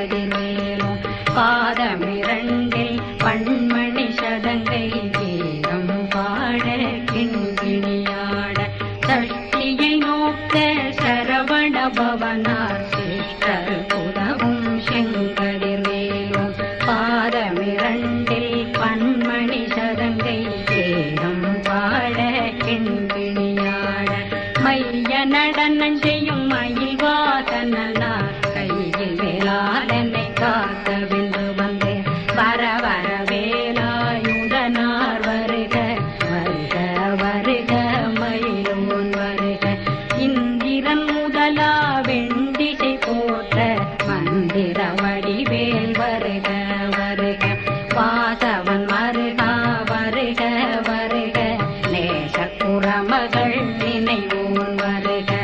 மேலும் பாதமிரண்டில் பண்மணி சதங்கை வேதம் பாட கிண்கிணியாட சஷ்டியை நோக்க சரவண பவனார் சிஷ்டர் உதவும் செங்கடிர் மேலும் பாதமிரண்டில் பண்மணி சதங்கை வேதம் பாட கிண்கிணியாட மைய வர வர வேலாயுதனார் வருக வருக வருக மயிலும் முன் வருக. இந்திரன் முதலா வெண்டிசை போட்ட மந்திர வடிவேல் வருக வருக. வாசவன் மருகா வருக வருக. நேச குரமகள் நினைவோன் வருக